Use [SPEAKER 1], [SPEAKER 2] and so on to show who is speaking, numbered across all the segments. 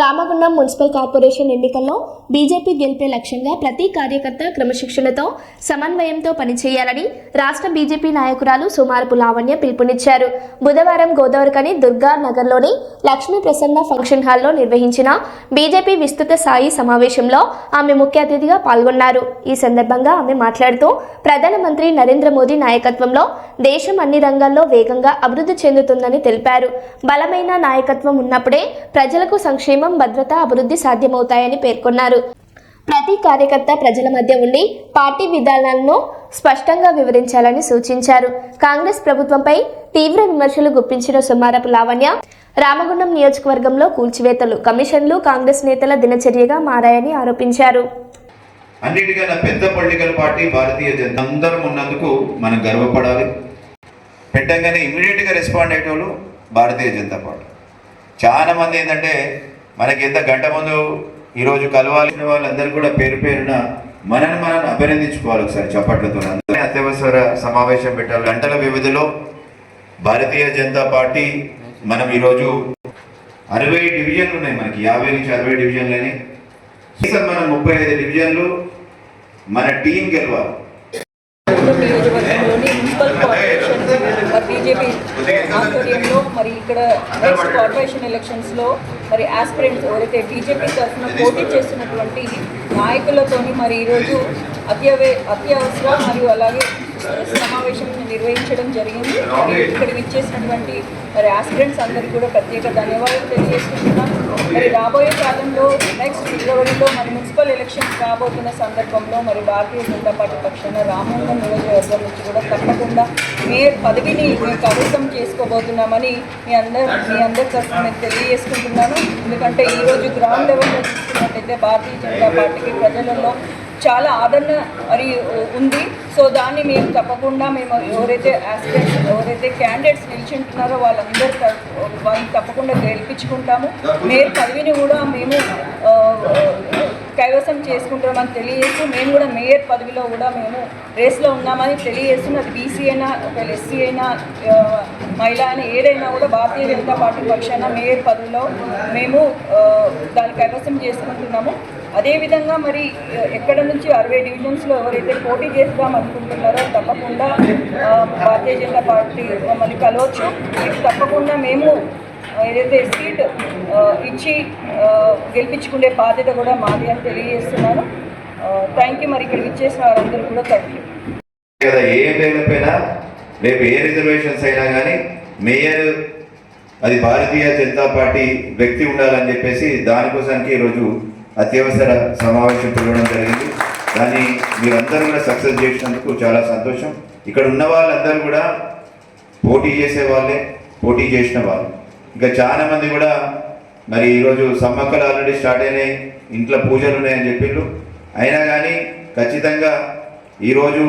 [SPEAKER 1] Ramagundam municipal corporation ఎన్నికల్లో BJP గెలిపే లక్ష్యంగా ప్రతి కార్యకర్త క్రమశిక్షణతో సమన్వయంతో పనిచేయాలని రాష్ట్ర బీజేపీ నాయకురాలు సుమారపు లావణ్య పిలుపునిచ్చారు. బుధవారం గోదావరికని దుర్గా నగర్లోని లక్ష్మీ ప్రసన్న ఫంక్షన్ హాల్లో నిర్వహించిన బీజేపీ విస్తృత స్థాయి సమావేశంలో ఆమె ముఖ్య అతిథిగా పాల్గొన్నారు. ఈ సందర్భంగా ఆమె మాట్లాడుతూ ప్రధానమంత్రి నరేంద్ర మోదీ నాయకత్వంలో దేశం అన్ని రంగాల్లో వేగంగా అభివృద్ధి చెందుతుందని తెలిపారు. బలమైన నాయకత్వం ఉన్నప్పుడే ప్రజలకు సంక్షేమం భద్రత అభివృద్ధి సాధ్యమవుతాయని పేర్కొన్నారు. ప్రతి కార్యకర్త ప్రజల మధ్య ఉండి పార్టీ విధానాలను స్పష్టంగా వివరించాలని సూచించారు. కాంగ్రెస్ ప్రభుత్వంపై తీవ్ర విమర్శలు గుప్పించిన సుమారపు లావణ్య రామగుండం నియోజకవర్గంలో కూల్చివేతలు కమిషన్లు కాంగ్రెస్ నేతల దినచర్యగా మారాయని ఆరోపించారు.
[SPEAKER 2] అన్నిటికన్నా పెద్ద పొలిటికల్ పార్టీ భారతీయ జనతా అందరం ఉన్నందుకు మనం గర్వపడాలి. పెట్టంగానే ఇమీడియట్గా రెస్పాండ్ అయ్యేటోళ్ళు భారతీయ జనతా పార్టీ. చాలా మంది ఏంటంటే మనకి ఎంత గంట ముందు ఈరోజు కలవాల్సిన వాళ్ళందరూ కూడా పేరు పేరున మనల్ని మనం అభినందించుకోవాలి ఒకసారి చప్పట్లతో. అందరినీ అత్యవసర సమావేశం పెట్టాలి. గంటల వ్యవధిలో భారతీయ జనతా పార్టీ మనం ఈరోజు అరవై డివిజన్లు ఉన్నాయి మనకి. యాభై నుంచి అరవై డివిజన్లని కనీసం మనం ముప్పై ఐదు డివిజన్లు మన టీం గెలవాలి.
[SPEAKER 3] నియోజకవర్గంలోని మున్సిపల్ కార్పొరేషన్ మరి బీజేపీ ఆధ్వర్యంలో మరి ఇక్కడ నెక్స్ట్ కార్పొరేషన్ ఎలక్షన్స్లో మరి ఆస్పిరెంట్స్ ఎవరైతే బీజేపీ తరఫున పోటీ చేస్తున్నటువంటి నాయకులతోని మరి ఈరోజు అత్యవే అత్యవసర మరియు అలాగే సమావేశం నిర్వహించడం జరిగింది. మరి ఇక్కడికి ఇచ్చేసినటువంటి మరి ఆస్పిరెంట్స్ అందరికీ కూడా ప్రత్యేక ధన్యవాదాలు తెలియజేసుకుంటున్నాను మరి రాబోయే కాలంలో నెక్స్ట్ ఫిబ్రవరిలో మరి మున్సిపల్ ఎలక్షన్స్ రాబోతున్న సందర్భంలో మరి భారతీయ జనతా పార్టీ పక్షాన రామోహన్ నియోజకవర్గం నుంచి కూడా తప్పకుండా మేయర్ పదవిని కవితం చేసుకోబోతున్నామని మీ అందరు మీ అందరి తరఫున నేను తెలియజేసుకుంటున్నాను. ఎందుకంటే ఈరోజు గ్రౌండ్ లెవెల్లో చూసుకున్నట్టయితే భారతీయ జనతా పార్టీకి ప్రజలలో చాలా ఆదరణ మరి ఉంది. సో దాన్ని మేము తప్పకుండా మేము ఎవరైతే ఆస్పిరెంట్స్ ఎవరైతే క్యాండిడేట్స్ నిల్చుంటున్నారో వాళ్ళందరూ త- వాళ్ళని తప్పకుండా గెలిపించుకుంటాము మేయర్ పదవిని కూడా మేము కైవసం చేసుకుంటామని తెలియజేస్తూ మేము కూడా మేయర్ పదవిలో కూడా మేము రేస్లో ఉన్నామని తెలియజేస్తున్న అది బీసీ అయినా ఒకవేళ ఎస్సీ అయినా మహిళ అయినా ఏదైనా కూడా భారతీయ జనతా పార్టీ పక్షాన మేయర్ పదవిలో మేము దాన్ని కైవసం చేసుకుంటున్నాము. అదేవిధంగా మరి ఎక్కడ నుంచి అరవై డివిజన్స్లో ఎవరైతే పోటీ చేద్దాం అనుకుంటున్నారో తప్పకుండా భారతీయ జనతా పార్టీ మమ్మల్ని కలవచ్చు. తప్పకుండా మేము ఏదైతే సీట్ ఇచ్చి గెలిపించుకునే బాధ్యత కూడా మాది అని తెలియజేస్తున్నాను. థ్యాంక్ యూ మరి ఇక్కడ ఇచ్చేసిన వారందరూ కూడా. థ్యాంక్ యూ
[SPEAKER 2] కదా ఏ పేరుపైనా రేపు ఏ రిజర్వేషన్స్ అయినా కానీ మేయర్ అది భారతీయ జనతా పార్టీ వ్యక్తి ఉండాలని చెప్పేసి దానికోసానికి ఈరోజు అత్యవసర సమావేశం పిలవడం జరిగింది. దాన్ని మీరందరూ కూడా సక్సెస్ చేసినందుకు చాలా సంతోషం. ఇక్కడ ఉన్న వాళ్ళందరూ కూడా పోటీ చేసే వాళ్ళే పోటీ చేసిన వాళ్ళు. ఇంకా చాలా మంది కూడా మరి ఈరోజు సమ్మక్కలు ఆల్రెడీ స్టార్ట్ అయినాయి ఇంట్లో పూజలు ఉన్నాయని చెప్పిండ్రు. అయినా కానీ ఖచ్చితంగా ఈరోజు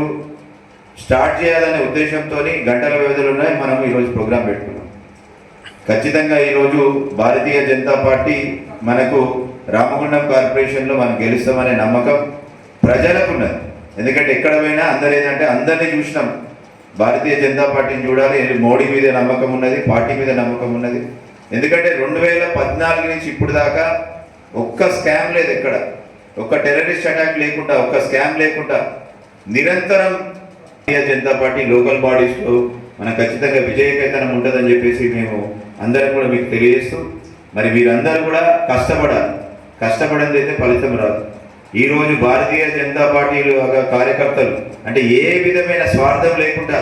[SPEAKER 2] స్టార్ట్ చేయాలనే ఉద్దేశంతో గంటల వ్యవధులు ఉన్నాయి మనం ఈరోజు ప్రోగ్రాం పెట్టుకున్నాం. ఖచ్చితంగా ఈరోజు భారతీయ జనతా పార్టీ మనకు రామగుండం కార్పొరేషన్లో మనం గెలుస్తామనే నమ్మకం ప్రజలకు ఉన్నది. ఎందుకంటే ఎక్కడ పోయినా అందరు ఏంటంటే అందరినీ చూసినాం. భారతీయ జనతా పార్టీని చూడాలి. మోడీ మీద నమ్మకం ఉన్నది పార్టీ మీద నమ్మకం ఉన్నది. ఎందుకంటే రెండు వేల పద్నాలుగు నుంచి ఇప్పుడు దాకా ఒక్క స్కామ్ లేదు ఎక్కడ. ఒక్క టెర్రరిస్ట్ అటాక్ లేకుండా ఒక్క స్కామ్ లేకుండా నిరంతరం భారతీయ జనతా పార్టీ లోకల్ బాడీస్లో మన ఖచ్చితంగా విజయకేతనం ఉంటుందని చెప్పేసి మేము అందరం కూడా మీకు తెలియజేస్తూ మరి మీరందరూ కూడా కష్టపడాలి. కష్టపడింది అయితే ఫలితం రాదు. ఈరోజు భారతీయ జనతా పార్టీలు కార్యకర్తలు. అంటే ఏ విధమైన స్వార్థం లేకుండా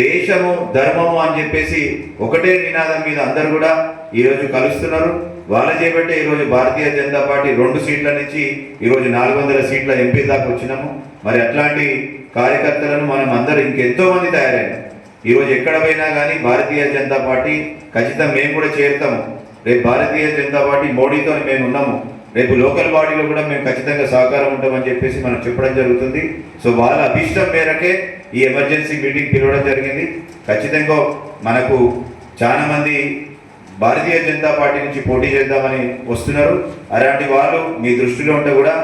[SPEAKER 2] దేశము ధర్మము అని చెప్పేసి ఒకటే నినాదం మీద అందరూ కూడా ఈరోజు కలుస్తున్నారు. వాళ్ళ చేపట్టే ఈరోజు భారతీయ జనతా పార్టీ రెండు సీట్ల నుంచి ఈరోజు నాలుగు వందల సీట్ల ఎంపీ దాకా వచ్చినాము. మరి అట్లాంటి కార్యకర్తలను మనం అందరూ ఇంకెంతో మంది తయారైనాం. ఈరోజు ఎక్కడ పోయినా కానీ భారతీయ జనతా పార్టీ ఖచ్చితంగా మేము కూడా చేరుతాము. రేపు భారతీయ జనతా పార్టీ మోడీతో మేము ఉన్నాము. రేపు లోకల్ బాడీలో కూడా మేము ఖచ్చితంగా సహకారం ఉంటామని చెప్పేసి మనం చెప్పడం జరుగుతుంది. సో వాళ్ళ అభిష్టం మేరకే ఈ ఎమర్జెన్సీ మీటింగ్ పిలవడం జరిగింది. ఖచ్చితంగా మనకు చాలా మంది భారతీయ జనతా పార్టీ నుంచి పోటీ చేద్దామని వస్తున్నారు. అలాంటి వాళ్ళు మీ దృష్టిలో ఉంటే కూడా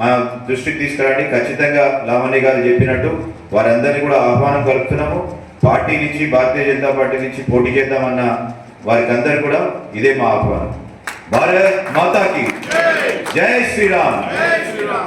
[SPEAKER 2] మా దృష్టికి తీసుకురండి. ఖచ్చితంగా లావణ్య గారు చెప్పినట్టు వారందరినీ కూడా ఆహ్వానం కలుపుతున్నాము. పార్టీ నుంచి భారతీయ జనతా పార్టీ నుంచి పోటీ చేద్దామన్న వారికి అందరు కూడా ఇదే మా ఆహ్వానం. भारत माता की। जय श्री राम।